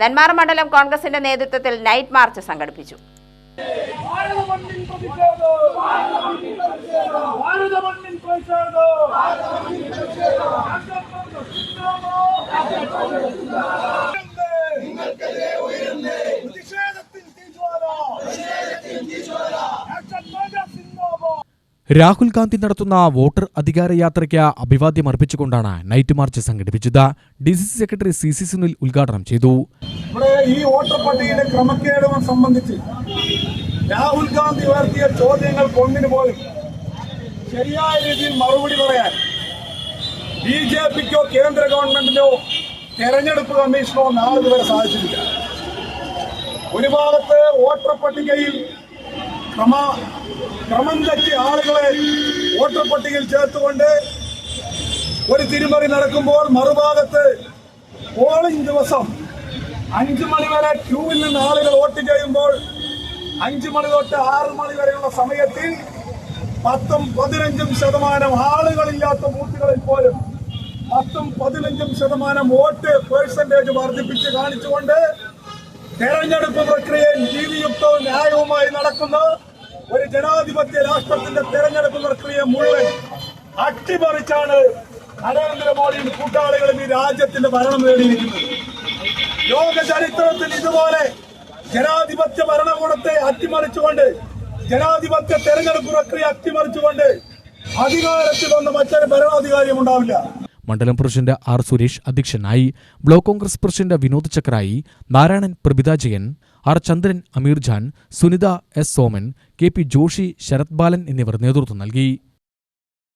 നെന്മാറ മണ്ഡലം കോൺഗ്രസിന്റെ നേതൃത്വത്തിൽ നൈറ്റ് മാർച്ച് സംഘടിപ്പിച്ചു. രാഹുൽ ഗാന്ധി നടത്തുന്ന വോട്ടർ അധികാര യാത്രയ്ക്ക് അഭിവാദ്യം അർപ്പിച്ചുകൊണ്ടാണ് നൈറ്റ് മാർച്ച് സംഘടിപ്പിച്ചത്. D C C secretary C C Sunil ഉദ്ഘാടനം ചെയ്തു. ഇവിടെ ഈ വോട്ടർ പട്ടികയുടെ ക്രമക്കേടും സംബന്ധിച്ച് രാഹുൽ ഗാന്ധി ഉയർത്തിയ ചോദ്യങ്ങൾക്ക് ഒന്നിനു പോലും ശരിയായ രീതിയിൽ മറുപടി പറയാൻ ബി ജെ പിക്കോ കേന്ദ്ര ഗവൺമെന്റിനോ തെരഞ്ഞെടുപ്പ് കമ്മീഷനോ നാളെ വരെ സാധിച്ചിട്ടില്ല. ഒരു ഭാഗത്ത് വോട്ടർ പട്ടികയിൽ ക്രമ ക്രമം തെറ്റി ആളുകളെ വോട്ടർ പട്ടികയിൽ ചേർത്തുകൊണ്ട് ഒരു തിരിമറി നടക്കുമ്പോൾ മറുഭാഗത്ത് പോളിംഗ് ദിവസം അഞ്ചു മണി വരെ ക്യൂവിൽ നിന്ന് ആളുകൾ വോട്ട് ചെയ്യുമ്പോൾ അഞ്ചു മണി തൊട്ട് ആറ് മണി വരെയുള്ള സമയത്തിൽ പത്തും പതിനഞ്ചും ശതമാനം ആളുകളില്ലാത്ത ബൂത്തുകളിൽ പോലും പത്തും പതിനഞ്ചും ശതമാനം വോട്ട് പേഴ്സന്റേജ് വർദ്ധിപ്പിച്ച് കാണിച്ചുകൊണ്ട് തെരഞ്ഞെടുപ്പ് പ്രക്രിയയിൽ നീതിയുക്തവും ന്യായവുമായി നടക്കുന്ന ഒരു ജനാധിപത്യ രാഷ്ട്രത്തിന്റെ തെരഞ്ഞെടുപ്പ് പ്രക്രിയ മുഴുവൻ അട്ടിമറിച്ചാണ് നരേന്ദ്രമോദിയും കൂട്ടാളികളും ഈ രാജ്യത്തിന്റെ ഭരണം നേടിയിരിക്കുന്നത്. ലോക ചരിത്രത്തിൽ ഇതുപോലെ ജനാധിപത്യ ഭരണകൂടത്തെ അട്ടിമറിച്ചുകൊണ്ട് ജനാധിപത്യ തെരഞ്ഞെടുപ്പ് പ്രക്രിയ അട്ടിമറിച്ചുകൊണ്ട് അധികാരത്തിൽ വന്ന മറ്റൊരു ഭരണാധികാരിയും ഉണ്ടാവില്ല. മണ്ഡലം പ്രസിഡന്റ് ആർ സുരേഷ് അധ്യക്ഷനായി ബ്ലോക്ക് കോൺഗ്രസ് പ്രസിഡന്റ് വിനോദ് ചക്രായി Narayanan Prabhithajayan R Chandran Ameer Khan Sunitha S Soman K P Joshi Sarath Balan എന്നിവർ നേതൃത്വം നൽകി.